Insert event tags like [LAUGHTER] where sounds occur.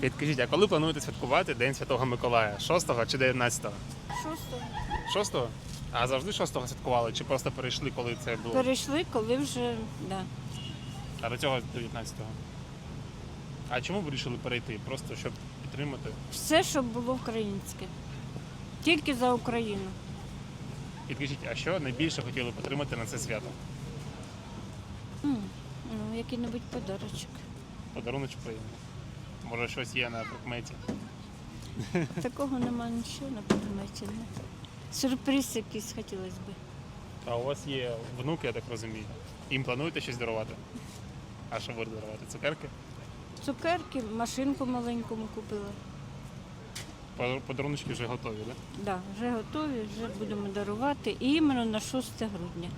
Підкажіть, а коли плануєте святкувати День Святого Миколая? 6 чи 19? Шостого. 6? А завжди 6 святкували, чи просто перейшли, коли це було? Перейшли, коли вже да. А до цього 19-го. А чому ви вирішили перейти? Просто щоб підтримати? все, що було українське. Тільки за Україну. Підкажіть, а що найбільше хотіли потримати на це свято? М, Ну, який-небудь подарочок. Подарунок приємно. Може щось є на прикметі. [LAUGHS] Такого нема нічого на предметі. ні. Сюрприз якийсь хотілося б. А у вас є внуки, я так розумію. Їм плануєте щось дарувати? А що будете дарувати? Цукерки? Цукерки, машинку маленьку ми купили. Подар- Подаруночки вже готові, так? Да, вже готові, вже будемо дарувати. І іменно на 6 грудня.